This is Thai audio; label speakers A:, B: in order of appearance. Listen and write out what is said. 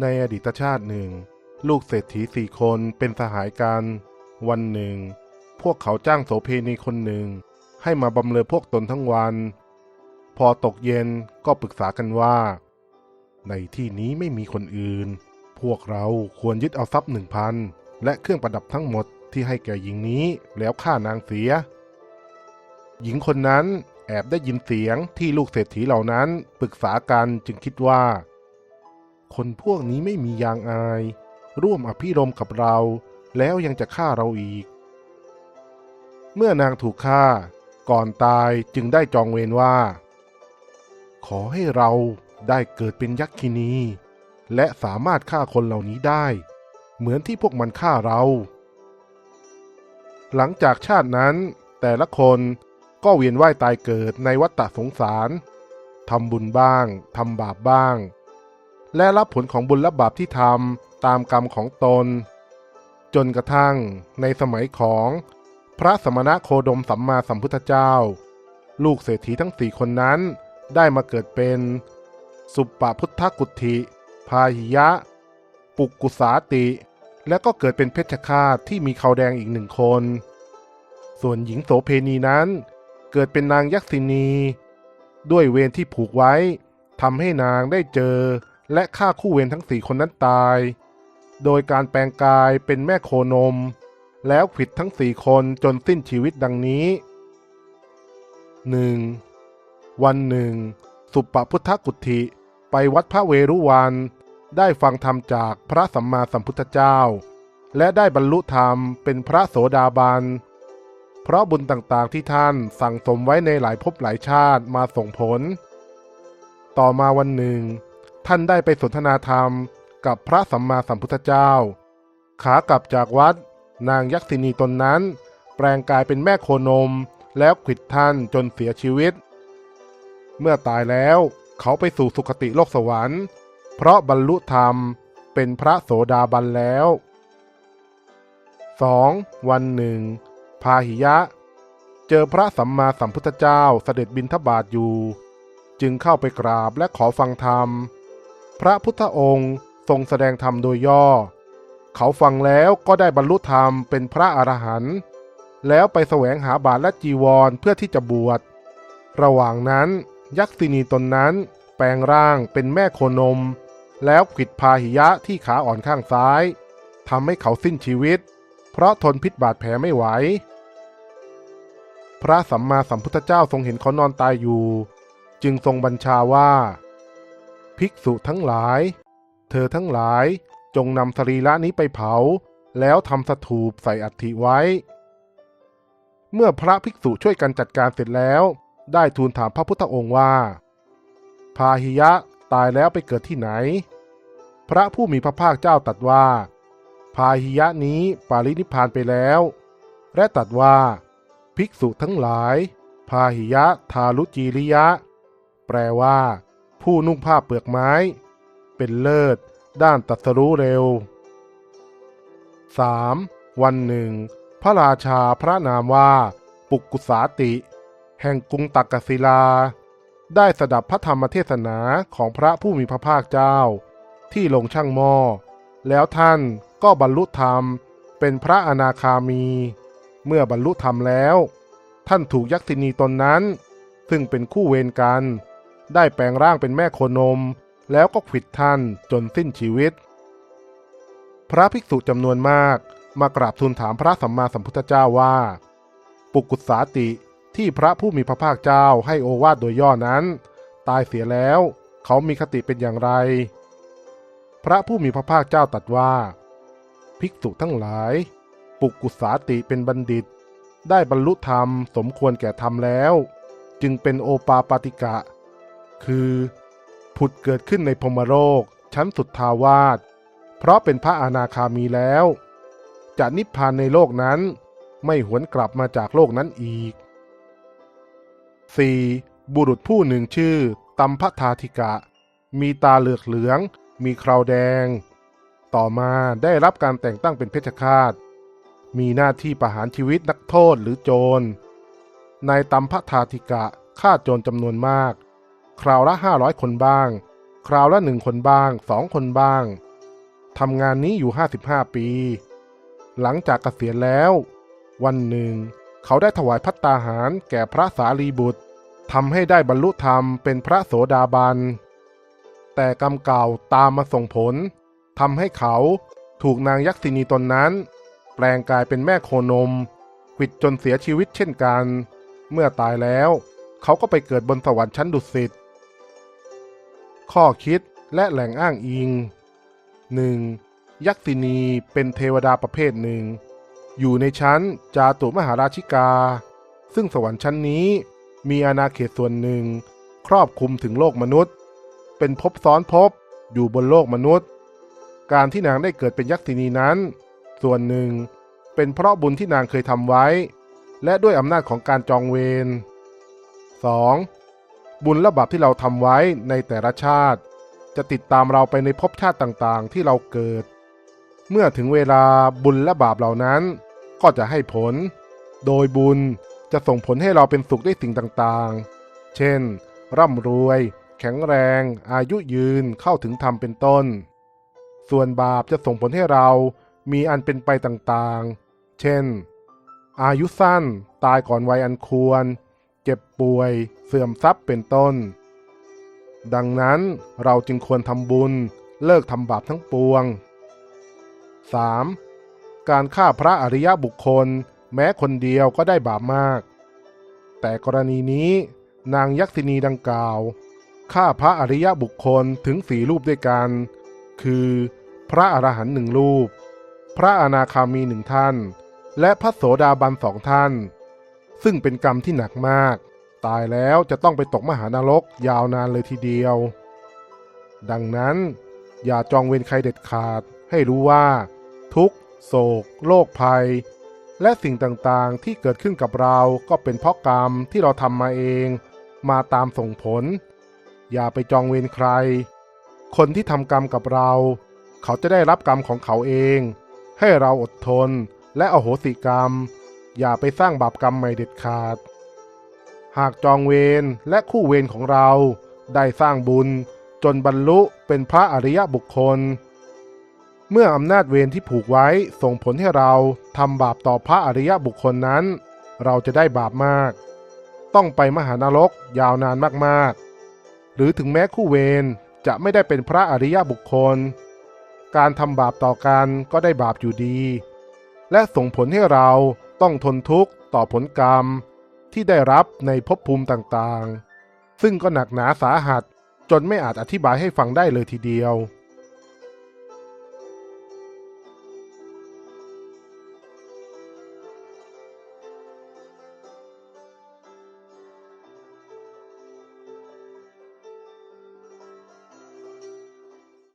A: ในอดีตชาติหนึ่ง ลูกเศรษฐีสี่คนเป็นสหายกัน วันหนึ่ง พวกเขาจ้างโสเพณีคนหนึ่ง ให้มาบำเรอพวกตนทั้งวัน พอตกเย็นก็ปรึกษากันว่า ในที่นี้ไม่มีคนอื่น พวกเราควรยึดเอาทรัพย์หนึ่งพันและเครื่องประดับทั้งหมดที่ให้แก่หญิงนี้แล้วฆ่านางเสีย หญิงคนนั้นแอบได้ยินเสียงที่ลูกเศรษฐีเหล่านั้นปรึกษากันจึงคิดว่า คนพวกนี้ไม่มียางอาย ร่วมอภิรมกับเรา แล้วยังจะฆ่าเราอีก เมื่อนางถูกฆ่า ก่อนตายจึงได้จองเวรว่า ขอให้เราได้เกิดเป็นยักษินี และสามารถฆ่าคนเหล่านี้ได้ เหมือนที่พวกมันฆ่าเรา หลังจากชาตินั้น แต่ละคนก็เวียนว่ายตายเกิดในวัฏฏะสงสารทำบุญบ้างทำบาปบ้าง และรับผลของบุญและบาปที่ทำตามกรรมของตน จนกระทั่งในสมัยของ พระสมณะโคดมสัมมาสัมพุทธเจ้า ลูกเศรษฐีทั้งสี่คนนั้นได้มาเกิดเป็น สุปปพุทธกุติพาหิยะ ปุกกุสาติ และก็เกิดเป็นเพชฌฆาตที่มีเขาแดงอีกหนึ่งคน ส่วนหญิงโสเพณีนั้น เกิดเป็นนางยักษินี ด้วยเวรที่ผูกไว้ทำให้นางได้เจอ และฆ่าคู่เวรทั้งสี่คนนั้นตาย โดยการแปลงกายเป็นแม่โคนม แล้วขิดทั้งสี่คนจนสิ้นชีวิตดังนี้ 1. วันหนึ่ง สุปปพุทธกุติไปวัดพระเวรุวัน ได้ฟังธรรมจากพระสัมมาสัมพุทธเจ้า และได้บรรลุธรรมเป็นพระโสดาบันเพราะบุญต่างๆที่ท่านสั่งสมไว้ในหลายภพหลายชาติมาส่งผล ต่อมาวันหนึ่ง ท่านได้ไปสนทนาธรรมกับพระสัมมาสัมพุทธเจ้า ขากลับจากวัด นางยักษินีตนนั้น แปลงกายเป็นแม่โคนม แล้วขิดท่านจนเสียชีวิต เมื่อตายแล้วเขาไปสู่สุคติโลกสวรรค์ เพราะบรรลุธรรมเป็นพระโสดาบันแล้ว 2. วันหนึ่ง พาหิยะ เจอพระสัมมาสัมพุทธเจ้าเสด็จบินทบาทอยู่ จึงเข้าไปกราบและขอฟังธรรม พระพุทธองค์ทรงแสดงธรรมโดยย่อ เขาฟังแล้วก็ได้บรรลุธรรมเป็นพระอรหันต์แล้วไปแสวงหาบาตรและจีวรเพื่อที่จะบวช ระหว่างนั้น ยักษินีตนนั้นแปลงร่างเป็นแม่โคนม แล้วขิดพาหิยะที่ขาอ่อนข้างซ้ายทำให้เขาสิ้นชีวิต เพราะทนพิษบาดแผลไม่ไหว พระสัมมาสัมพุทธเจ้าทรงเห็นเขานอนตายอยู่ จึงทรงบัญชาว่า ภิกษุทั้งหลาย เธอทั้งหลายจงนำสรีระนี้ไปเผา แล้วทำสถูปใส่อัฐิไว้ เมื่อพระภิกษุช่วยกันจัดการเสร็จแล้ว ได้ทูลถามพระพุทธองค์ว่า พาหิยะตายแล้วไปเกิดที่ไหน พระผู้มีพระภาคเจ้าตรัสว่า พาหิยะนี้ปารินิพานไปแล้ว และตรัสว่า ภิกษุทั้งหลาย พาหิยะทารุจีริยะ แปลว่า ผู้นุ่งผ้าเปลือกไม้ เป็นเลิศ ด้านตรัสรู้เร็ว 3. วันหนึ่ง พระราชาพระนามว่า ปุกกุสาติ แห่งกรุงตักกศิลา ได้สดับพระธรรมเทศนาของพระผู้มีพระภาคเจ้า ที่ลงช่างหม้อ แล้วท่านก็บรรลุธรรมเป็นพระอนาคามี เมื่อบรรลุธรรมแล้ว ท่านถูกยักษินีตนนั้น ซึ่งเป็นคู่เวรกัน ได้แปลงร่างเป็นแม่โคนม แล้วก็ขิดท่านจนสิ้นชีวิต พระภิกษุจำนวนมากมากราบทูลถามพระสัมมาสัมพุทธเจ้าว่า ปุกุสาติที่พระผู้มีพระภาคเจ้าให้โอวาทโดยย่อนั้น ตายเสียแล้ว เขามีคติเป็นอย่างไร พระผู้มีพระภาคเจ้าตรัสว่า ภิกษุทั้งหลาย ปุกกุสาติเป็นบัณฑิต ได้บรรลุธรรมสมควรแก่ธรรมแล้ว จึงเป็นโอปาปาติกะ คือ ผุดเกิดขึ้นในพรหมโลกชั้นสุดทาวาสเพราะเป็นพระอนาคามีแล้ว จะนิพพานในโลกนั้นไม่หวนกลับมาจากโลกนั้นอีก 4. บุรุษผู้หนึ่งชื่อตัมพทาธิกะ มีตาเหลือกเหลือง มีคราวแดง ต่อมาได้รับการแต่งตั้งเป็นเพชฌฆาต มีหน้าที่ประหารชีวิตนักโทษหรือโจรนายตัมพทาธิกะฆ่าโจรจำนวนมาก คราวละห้าร้อยคนบ้าง คราวละหนึ่งคนบ้างสองคนบ้างทำงานนี้อยู่ 55 ปี หลังจากเกษียณแล้ว วันหนึ่ง เขาได้ถวายพัตตาหารแก่พระสารีบุตรทำให้ได้บรรลุธรรมเป็นพระโสดาบัน แต่กรรมเก่าตามมาส่งผลทำให้เขาถูกนางยักษินีตนนั้น แปลงกายเป็นแม่โคนมขิดจนเสียชีวิตเช่นกัน เมื่อตายแล้ว เขาก็ไปเกิดบนสวรรค์ชั้นดุสิต ข้อคิดและแหล่งอ้างอิง 1. ยักษินีเป็นเทวดาประเภทหนึ่ง อยู่ในชั้นจาตุมหาราชิกา ซึ่งสวรรค์ชั้นนี้มีอาณาเขตส่วนหนึ่ง ครอบคลุมถึงโลกมนุษย์ เป็นภพซ้อนภพอยู่บนโลกมนุษย์ การที่นางได้เกิดเป็นยักษินีนั้น ส่วนหนึ่ง เป็นเพราะบุญที่นางเคยทำไว้ และด้วยอำนาจของการจองเวร 2. บุญและบาปที่เราทำไว้ในแต่ละชาติ จะติดตามเราไปในภพชาติต่างๆ ที่เราเกิด เมื่อถึงเวลาบุญและบาปเหล่านั้น ก็จะให้ผล โดยบุญจะส่งผลให้เราเป็นสุขได้สิ่งต่างๆ เช่น ร่ำรวย แข็งแรง อายุยืนเข้าถึงธรรมเป็นต้น ส่วนบาปจะส่งผลให้เรามีอันเป็นไปต่างๆ เช่น อายุสั้น ตายก่อนวัยอันควร เจ็บป่วย เสื่อมทรัพย์เป็นต้น ดังนั้นเราจึงควรทำบุญเลิกทำบาปทั้งปวง 3. การฆ่าพระอริยบุคคลแม้คนเดียวก็ได้บาปมาก แต่กรณีนี้นางยักษินีดังกล่าวฆ่าพระอริยบุคคลถึงสี่รูปด้วยกัน คือ พระอรหันต์หนึ่งรูป พระอนาคามีหนึ่งท่าน และพระโสดาบันสองท่าน ซึ่งเป็นกรรมที่หนักมาก ตายแล้วจะต้องไปตกมหานรกยาวนานเลยทีเดียว ดังนั้น อย่าจองเวรใครเด็ดขาด ให้รู้ว่า ทุกโศก โรคภัย และสิ่งต่างๆที่เกิดขึ้นกับเราก็เป็นเพราะกรรมที่เราทำมาเอง มาตามส่งผล อย่าไปจองเวรใคร คนที่ทำกรรมกับเรา เขาจะได้รับกรรมของเขาเอง ให้เราอดทนและอโหสิกรรม อย่าไปสร้างบาปกรรมใหม่เด็ดขาด หากจองเวรและคู่เวรของเราได้สร้างบุญจนบรรลุเป็นพระอริยบุคคล เมื่ออำนาจเวรที่ผูกไว้ส่งผลให้เราทำบาปต่อพระอริยบุคคลนั้น เราจะได้บาปมาก ต้องไปมหานรกยาวนานมากๆ หรือถึงแม้คู่เวรจะไม่ได้เป็นพระอริยบุคคล การทำบาปต่อกันก็ได้บาปอยู่ดี และส่งผลให้เรา ต้องทนทุกข์ต่อผลกรรม ที่ได้รับในภพภูมิต่างๆ ซึ่งก็หนักหนาสาหัสจนไม่อาจอธิบายให้ฟังได้เลยทีเดียว